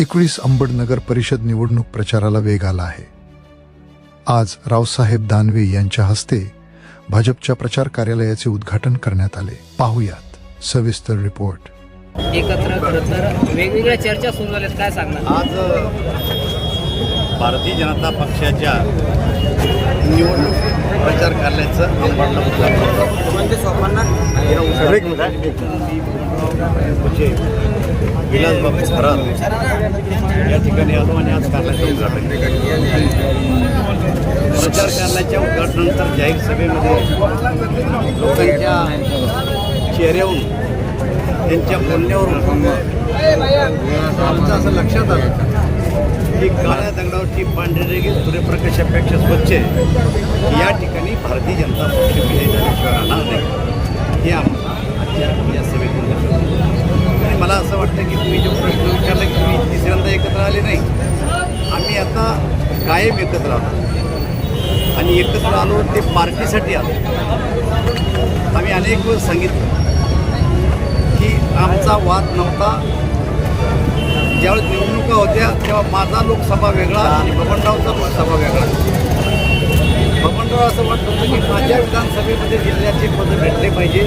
एकवीस अंबड नगर परिषद निवडणूक प्रचाराला वेग आला आहे. आज रावसाहेब दानवे यांच्या हस्ते भाजपच्या प्रचार कार्यालयाचे उद्घाटन करण्यात आले. पाहुयात सविस्तर रिपोर्ट. एकत्र तर वेगवेगळ्या चर्चा सुरू झाल्यात काय सांगणार? आज भारतीय जनता पक्षाच्या निवडणूक प्रचार कार्यालयाचं अंबडला विलासबाबू खरात या ठिकाणी आलो आणि आज कार्यालयाचं उद्घाटन प्रचार कार्यालयाच्या उद्घाटनानंतर जाहीर सभेमध्ये लोकांच्या चेहऱ्यावरून त्यांच्या बोलण्यावरून आमचं असं लक्षात आलं. ही काळ्या दगडावरची पांढरी रेगी सूर्यप्रकाशापेक्षा स्वच्छ आहे. या ठिकाणी भारतीय जनता पक्ष विजय झाल्याशिवाय राहणार नाही. हे आमच्या आजच्या या सभेतून आणि मला असं वाटतं की तुम्ही जो प्रश्न विचारला की तुम्ही तिसऱ्यांदा एकत्र आले नाही. आम्ही आता कायम एकत्र आलो. आणि एकत्र आलो ते पार्टीसाठी आलो. आम्ही अनेक वेळ सांगितलं की आमचा वाद नव्हता. ज्यावेळेस निवडणुका होत्या तेव्हा माझा लोकसभा वेगळा आणि बबनरावचा लोकसभा वेगळा. बबनराव असं वाटत होतं की माझ्या विधानसभेमध्ये जिल्ह्याचे पद भेटले पाहिजे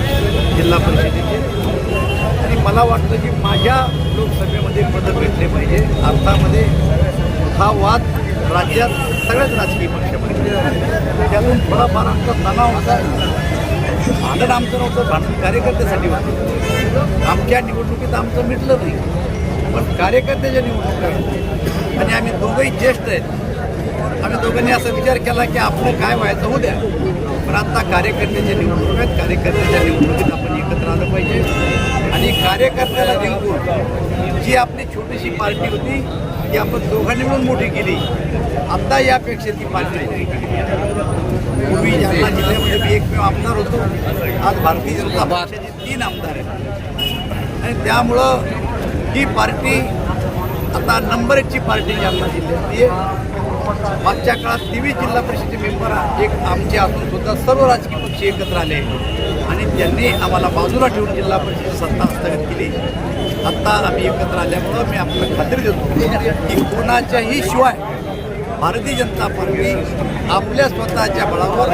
जिल्हा परिषदेचे. आणि मला वाटतं की माझ्या लोकसभेमध्ये पदं भेटले पाहिजे. अर्थामध्ये हा वाद राज्यात सगळ्याच राजकीय पक्षामध्ये. त्यातून थोडाफार आमचा तणाव होता. भांडण आमचं नव्हतं भांडण कार्यकर्त्यासाठी होतं. आमच्या निवडणुकीत आमचं मिटलं नाही. पण कार्यकर्त्याच्या निवडणूक आणि आम्ही दोघंही ज्येष्ठ आहेत. आम्ही दोघांनी असा विचार केला की आपलं काय व्हायचं होऊ द्या. पण आता कार्यकर्त्याच्या निवडणूक आहेत कार्यकर्त्याच्या निवडणुकीत आपण एकत्र आलं पाहिजे. आणि कार्यकर्त्याला जिंकून जी आपली छोटीशी पार्टी होती ती आपण दोघांनी मिळून मोठी केली. आता यापेक्षा ती पार्टी पूर्वी जालना जिल्ह्यामध्ये मी एकमेव आमदार होतो. आज भारतीय जनता पक्षाचे तीन आमदार आहेत. आणि त्यामुळं ही पार्टी आता नंबर एकची पार्टी जालना जिल्ह्यातली आहे मागच्या काळात तेवीस जिल्हा परिषदेचे मेंबर एक आमचे असून सुद्धा सर्व राजकीय पक्ष एकत्र आले. आणि त्यांनी आम्हाला बाजूला ठेवून जिल्हा परिषदेची सत्ता हस्तगत केली. आत्ता आम्ही एकत्र आल्यामुळं मी आपलं खात्री देतो की कोणाच्याही शिवाय भारतीय जनता पार्टी आपल्या स्वतःच्या बळावर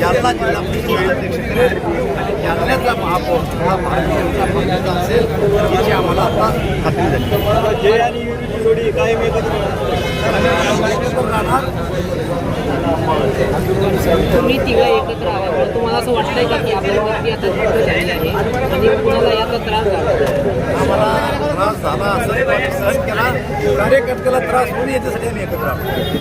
जालना जिल्हा परिषद जालन्याचा महापौर हा भारतीय जनता असेल याची आम्हाला आता खात्री झाली. जय आणि जोडी कायम एकत्र राहणार? तुम्ही तिघं एकत्र आल्यामुळे तुम्हाला असं वाटतंय का की आपल्या व्यक्ती आता तिथं झालेली आहे आणि कुणाला याचा त्रास झाला? आम्हाला त्रास झाला असं सहन केला. कार्यकर्त्याला त्रास होऊन याच्यासाठी आम्ही एकत्र आलो